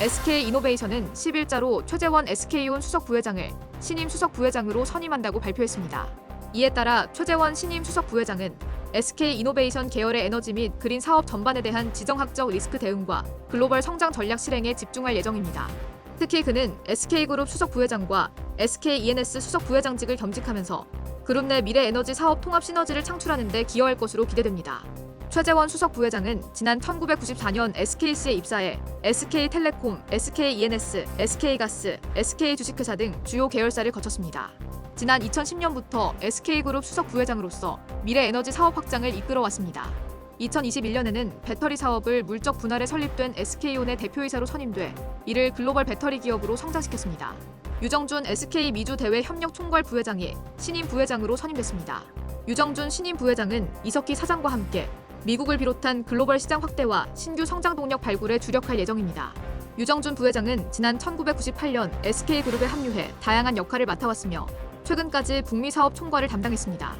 SK 이노베이션은 10일자로 최재원 SK온 수석 부회장을 신임 수석 부회장으로 선임한다고 발표했습니다. 이에 따라 최재원 신임 수석 부회장은 SK 이노베이션 계열의 에너지 및 그린 사업 전반에 대한 지정학적 리스크 대응과 글로벌 성장 전략 실행에 집중할 예정입니다. 특히 그는 SK그룹 수석 부회장과 SK ENS 수석 부회장직을 겸직하면서 그룹 내 미래 에너지 사업 통합 시너지를 창출하는 데 기여할 것으로 기대됩니다. 최재원 수석 부회장은 지난 1994년 SK스에 입사해 SK텔레콤, SKENS, SK가스, SK 주식회사 등 주요 계열사를 거쳤습니다. 지난 2010년부터 SK그룹 수석 부회장으로서 미래 에너지 사업 확장을 이끌어왔습니다. 2021년에는 배터리 사업을 물적 분할에 설립된 SK온의 대표이사로 선임돼 이를 글로벌 배터리 기업으로 성장시켰습니다. 유정준 SK 미주 대외 협력 총괄 부회장이 신임 부회장으로 선임됐습니다. 유정준 신임 부회장은 이석기 사장과 함께 미국을 비롯한 글로벌 시장 확대와 신규 성장 동력 발굴에 주력할 예정입니다. 유정준 부회장은 지난 1998년 SK그룹에 합류해 다양한 역할을 맡아왔으며 최근까지 북미 사업 총괄을 담당했습니다.